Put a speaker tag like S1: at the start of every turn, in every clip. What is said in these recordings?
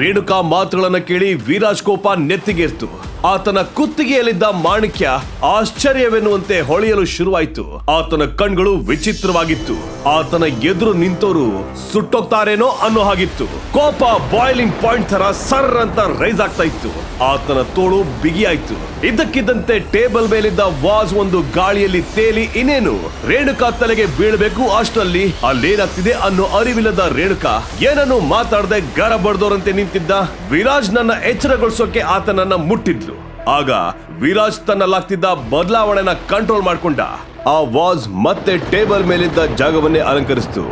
S1: ರೇಣುಕಾ ಮಾತುಗಳನ್ನು ಕೇಳಿ ವಿರಾಜ್ ಕೋಪ ನೆತ್ತಿಗೇರ್ತು. ಆತನ ಕುತ್ತಿಗೆಯಲ್ಲಿದ್ದ ಮಾಣಿಕ್ಯ ಆಶ್ಚರ್ಯವೆನ್ನುವಂತೆ ಹೊಳೆಯಲು ಶುರುವಾಯಿತು. ಆತನ ಕಣ್ಗಳು ವಿಚಿತ್ರವಾಗಿತ್ತು. ಆತನ ಎದುರು ನಿಂತೋರು ಸುಟ್ಟೋಗ್ತಾರೇನೋ ಅನ್ನೋ ಹಾಗಿತ್ತು. ಕೋಪ ಬಾಯ್ಲಿಂಗ್ ಪಾಯಿಂಟ್ ತರ ಸರ್ ಅಂತ ರೈಸ್ ಆಗ್ತಾ ಇತ್ತು. ಆತನ ತೋಳು ಬಿಗಿಯಾಯ್ತು. ಇದ್ದಕ್ಕಿದ್ದಂತೆ ಟೇಬಲ್ ಮೇಲಿದ್ದ ವಾಸ್ ಒಂದು ಗಾಳಿಯಲ್ಲಿ ತೇಲಿ ಇನ್ನೇನು? ರೇಣುಕಾ ತಲೆಗೆ ಬೀಳಬೇಕು ಅಷ್ಟರಲ್ಲಿ ಅಲ್ಲೇನಾಗ್ತಿದೆ ಅನ್ನೋ ಅರಿವಿಲ್ಲದ ರೇಣುಕಾ ಏನನ್ನು ಮಾತಾಡದೆ ಗರ ಬಡ್ದೋರಂತೆ ನಿಂತಿದ್ದ? ವಿರಾಜ್ ನನ್ನ ಎಚ್ಚರಗೊಳಿಸೋಕೆ ಆತನನ್ನ ಮುಟ್ಟಿದ್ಲು. ಆಗ ವಿರಾಜ್ ತನ್ನಲ್ಲಾಗ್ತಿದ್ದ ಬದಲಾವಣೆನ ಕಂಟ್ರೋಲ್ ಮಾಡ್ಕೊಂಡ. ಆ ವಾಜ್ ಮತ್ತೆ ಟೇಬಲ್ ಮೇಲಿದ್ದ ಜಾಗವನ್ನೇ ಅಲಂಕರಿಸ್ತು.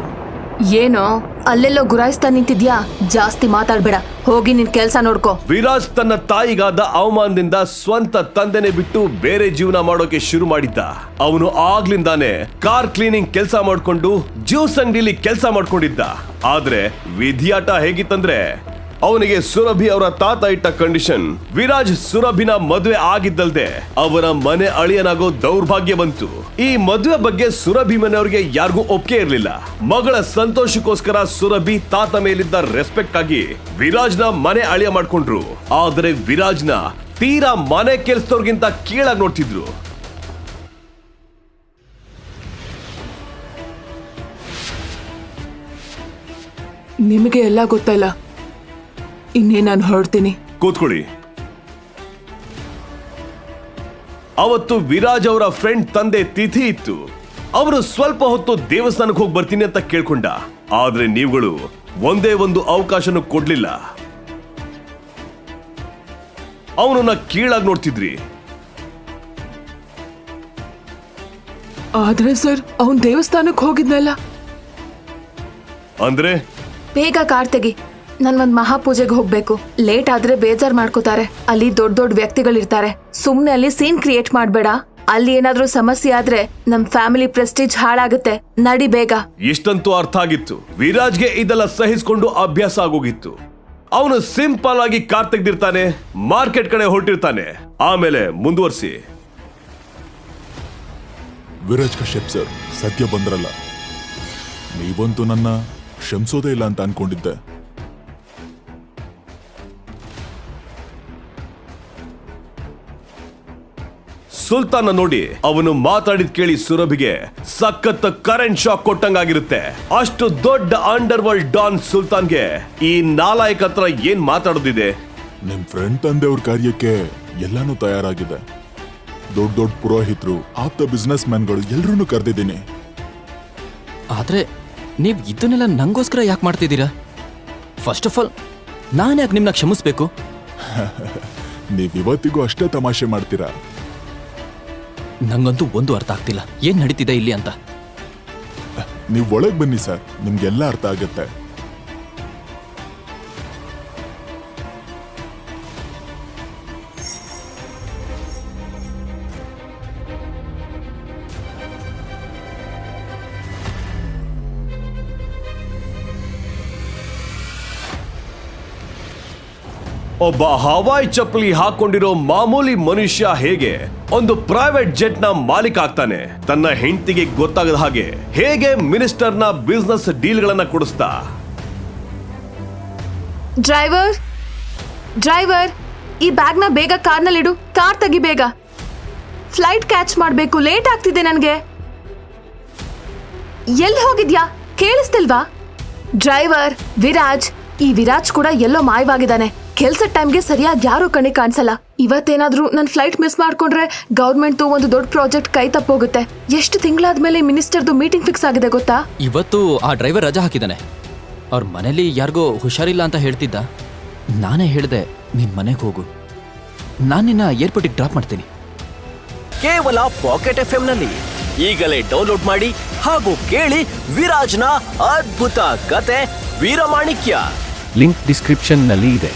S2: ಏನೋ? ಅಲ್ಲೆಲ್ಲೋ ಗುರಾಯಿಸ್ತಾ ನಿಂತಿದ್ಯಾ? ಜಾಸ್ತಿ ಮಾತಾಡ್ಬೇಡ. ಹೋಗಿ ನಿನ್ ಕೆಲ್ಸ ನೋಡ್ಕೋ.
S1: ವಿರಾಜ್ ತನ್ನ ತಾಯಿಗಾದ ಅವಮಾನದಿಂದ ಸ್ವಂತ ತಂದೆನೆ ಬಿಟ್ಟು ಬೇರೆ ಜೀವನ ಮಾಡೋಕೆ ಶುರು ಮಾಡಿದ್ದ. ಅವನು ಆಗ್ಲಿಂದಾನೆ ಕಾರ್ ಕ್ಲೀನಿಂಗ್ ಕೆಲಸ ಮಾಡ್ಕೊಂಡು ಜ್ಯೂಸ್ ಅಂಗಡಿಲಿ ಕೆಲಸ ಮಾಡ್ಕೊಂಡಿದ್ದ. ಆದ್ರೆ ವಿಧಿಯಾಟ ಹೇಗಿತ್ತಂದ್ರೆ ಅವನಿಗೆ ಸುರಭಿ ಅವರ ತಾತ ಇಟ್ಟ ಕಂಡೀಷನ್ ವಿರಾಜ್ ಸುರಭಿನ ಮದುವೆ ಆಗಿದ್ದಲ್ದೆ ಅವರ ಮನೆ ಅಳಿಯನಾಗೋ ದೌರ್ಭಾಗ್ಯ ಬಂತು. ಈ ಮದುವೆ ಬಗ್ಗೆ ಸುರಭಿ ಮನೆಯವರಿಗೆ ಯಾರಿಗೂ ಒಪ್ಪಿಗೆ ಇರಲಿಲ್ಲ. ಮಗಳ ಸಂತೋಷಕ್ಕೋಸ್ಕರ ಸುರಭಿ ತಾತ ಮೇಲಿದ್ದ ರೆಸ್ಪೆಕ್ಟ್ ಆಗಿ ವಿರಾಜ್ನ ಮನೆ ಅಳಿಯ ಮಾಡ್ಕೊಂಡ್ರು. ಆದರೆ ವಿರಾಜ್ನ ತೀರಾ ಮನೆ ಕೆಲ್ಸದವ್ರಿಗಿಂತ ಕೀಳಾಗಿ ನೋಡ್ತಿದ್ರು.
S3: ನಿಮಗೆ ಎಲ್ಲ ಗೊತ್ತಲ್ಲ ಇನ್ನೇ ನಾನು ಹೊರಡ್ತೀನಿ.
S1: ಕೂತ್ಕೊಳ್ಳಿ. ಅವತ್ತು ವಿರಾಜ್ ಅವರ ಫ್ರೆಂಡ್ ತಂದೆ ತಿಥಿ ಇತ್ತು. ಅವರು ಸ್ವಲ್ಪ ಹೊತ್ತು ದೇವಸ್ಥಾನಕ್ಕೆ ಹೋಗಿ ಬರ್ತೀನಿ ಅಂತ ಕೇಳ್ಕೊಂಡ. ಆದ್ರೆ ನೀವುಗಳು ಒಂದೇ ಒಂದು ಅವಕಾಶನೂ ಕೊಡ್ಲಿಲ್ಲ. ಅವನನ್ನ ಕೀಳಾಗಿ ನೋಡ್ತಿದ್ರಿ.
S3: ಆದ್ರೆ ಸರ್ ಅವನ್ ದೇವಸ್ಥಾನಕ್ಕೆ ಹೋಗಿದ್ನಲ್ಲ.
S1: ಅಂದ್ರೆ?
S2: ಬೇಗ ಕಾರ್ ತೆಗಿ. ನನ್ ಒಂದ್ ಮಹಾಪೂಜೆಗೆ ಹೋಗ್ಬೇಕು. ಲೇಟ್ ಆದ್ರೆ ಬೇಜಾರ್ ಮಾಡ್ಕೋತಾರೆ. ಅಲ್ಲಿ ದೊಡ್ಡ ದೊಡ್ಡ ವ್ಯಕ್ತಿಗಳಿರ್ತಾರೆ. ಸುಮ್ನೆ ಅಲ್ಲಿ ಸೀನ್ ಕ್ರಿಯೇಟ್ ಮಾಡ್ಬೇಡ. ಅಲ್ಲಿ ಏನಾದ್ರೂ ಸಮಸ್ಯೆ ಆದ್ರೆ ನಮ್ ಫ್ಯಾಮಿಲಿ ಪ್ರೆಸ್ಟೀಜ್ ಹಾಳಾಗುತ್ತೆ. ನಡಿ ಬೇಗ.
S1: ಇಷ್ಟಂತೂ ಅರ್ಥ ಆಗಿತ್ತು. ವಿರಾಜ್ಗೆ ಇದೆಲ್ಲ ಸಹಿಸ್ಕೊಂಡು ಅಭ್ಯಾಸ ಆಗೋಗಿತ್ತು. ಅವನು ಸಿಂಪಲ್ ಆಗಿ ಕಾರ್ ತೆಗ್ದಿರ್ತಾನೆ ಮಾರ್ಕೆಟ್ ಕಡೆ ಹೊರಟಿರ್ತಾನೆ. ಆಮೇಲೆ ಮುಂದುವರಿಸಿ.
S4: ವಿರಾಜ್ ಕಶ್ಯಪ್ ಸರ್ ಸದ್ಯ ಬಂದ್ರಲ್ಲ. ನೀವಂತೂ ನನ್ನ ಕ್ಷಮಿಸೋದೇ ಇಲ್ಲ ಅಂತ ಅನ್ಕೊಂಡಿದ್ದೆ.
S1: ಸುಲ್ತಾನ ನೋಡಿ ಅವನು ಮಾತಾಡಿದ್ ಕೇಳಿ ಸುರಭಿಗೆ ಸಖತ್ ಕರೆಂಟ್ ಶಾಕ್ ಕೊಟ್ಟಂಗಾಗಿರುತ್ತೆ. ಅಷ್ಟು ದೊಡ್ಡ ಅಂಡರ್ ವರ್ಲ್ಡ್ ಡಾನ್ ಸುಲ್ತಾನ್ಗೆ ಈ ನಾಲಾಯಕ್ ಹತ್ರ ಏನ್ ಮಾತಾಡೋದಿದೆ?
S4: ನಿಮ್ ಫ್ರೆಂಡ್ ತಂದೆ ಅವ್ರ ಕಾರ್ಯಕ್ಕೆ ಎಲ್ಲಾನು ತಯಾರಾಗಿದೆ. ದೊಡ್ಡ ದೊಡ್ಡ ಪುರೋಹಿತರು ಆಪ್ತ ಬಿಸ್ನೆಸ್ ಮ್ಯಾನ್ಗಳು ಎಲ್ಲರನ್ನೂ ಕರೆದಿದ್ದೀನಿ.
S5: ಆದ್ರೆ ನೀವು ಇದನ್ನೆಲ್ಲ ನಂಗೋಸ್ಕರ ಯಾಕೆ ಮಾಡ್ತಿದ್ದೀರಾ? ಫಸ್ಟ್ ಆಫ್ ಆಲ್ ನಾನು ಯಾಕೆ ನಿಮ್ಮನ್ನ ಕ್ಷಮಿಸ್ಬೇಕು?
S4: ನೀವು ಇವತ್ತಿಗೂ ಅಷ್ಟೇ ತಮಾಷೆ ಮಾಡ್ತೀರಾ?
S5: ನಂಗಂತೂ ಒಂದು ಅರ್ಥ ಆಗ್ತಿಲ್ಲ. ಏನ್ ನಡೀತಿದೆ ಇಲ್ಲಿ ಅಂತ?
S4: ನೀವು ಒಳಗ್ ಬನ್ನಿ ಸರ್. ನಿಮ್ಗೆಲ್ಲ ಅರ್ಥ ಆಗತ್ತೆ.
S1: ಒಬ್ಬ ಹವಾಯ್ ಚಪ್ಪಲಿ ಹಾಕೊಂಡಿರೋ ಮಾಮೂಲಿ ಮನುಷ್ಯ ಹೇಗೆ? ಒಂದು ಪ್ರೈವೇಟ್ ಜೆಟ್ನ ಮಾಲೀಕ ಆಗ್ತಾನೆ. ತನ್ನ ಹೆಂಡತಿಗೆ ಗೊತ್ತಾಗದ ಹಾಗೆ ಹೇಗೆ ಮಿನಿಸ್ಟರ್ನ ಬಿಸ್ನೆಸ್ ಡೀಲ್ ಗಳನ್ನ ಕೊಡಿಸ್ತಾ?
S2: ಡ್ರೈವರ್ ಡ್ರೈವರ್, ಈ ಬ್ಯಾಗ್ನ ಬೇಗ ಕಾರ್ನಲ್ಲಿಡು, ಕಾರ್ ತೆಗಿ ಬೇಗ. ಫ್ಲೈಟ್ ಕ್ಯಾಚ್ ಮಾಡಬೇಕು, ಲೇಟ್ ಆಗ್ತಿದೆ ನನಗೆ. ಎಲ್ಲಿ ಹೋಗಿದ್ಯಾ? ಕೇಳಿಸ್ತಿಲ್ವಾ? ಡ್ರೈವರ್, ವಿರಾಜ್, ಈ ವಿರಾಜ್ ಕೂಡ ಎಲ್ಲೋ ಮಾಯವಾಗಿದ್ದಾನೆ. ಕೆಲ್ಸದ ಟೈಮ್ಗೆ ಸರಿಯಾಗಿ ಯಾರು ಕಣಿ ಕಾಣಿಸಲ್ಲ. ಇವತ್ತೇನಾದ್ರೂ ನನ್ನ ಫ್ಲೈಟ್ ಮಿಸ್ ಮಾಡ್ಕೊಂಡ್ರೆ ಗೌರ್ಮೆಂಟ್ ಒಂದು ದೊಡ್ಡ ಪ್ರಾಜೆಕ್ಟ್ ಕೈ ತಪ್ಪೋಗುತ್ತೆ. ಎಷ್ಟು ತಿಂಗಳಾದ್ಮೇಲೆ ಮಿನಿಸ್ಟರ್ದು ಮೀಟಿಂಗ್ ಫಿಕ್ಸ್ ಆಗಿದೆ ಗೊತ್ತಾ?
S5: ಇವತ್ತು ಆ ಡ್ರೈವರ್ ರಜಾ ಹಾಕಿದ್ದಾನೆ. ಅವ್ರ ಮನೇಲಿ ಯಾರಿಗೋ ಹುಷಾರಿಲ್ಲ ಅಂತ ಹೇಳ್ತಿದ್ದ. ನಾನೇ ಹೇಳಿದೆ ನಿನ್ ಮನೆಗೆ ಹೋಗು. ನಾನು ನಿನ್ನ ಏರ್ಪೋರ್ಟಿಗೆ ಡ್ರಾಪ್ ಮಾಡ್ತೀನಿ.
S6: ಕೇವಲ ಪಾಕೆಟ್ ಎಫ್ನಲ್ಲಿ ಈಗಲೇ ಡೌನ್ಲೋಡ್ ಮಾಡಿ ಹಾಗೂ ಕೇಳಿ ವಿರಾಜ್ನ ಅದ್ಭುತ ಕತೆ ವೀರಮಾಣಿಕ್ಯ.
S7: ಲಿಂಕ್ ಡಿಸ್ಕ್ರಿಪ್ಷನ್ನಲ್ಲಿ ಇದೆ.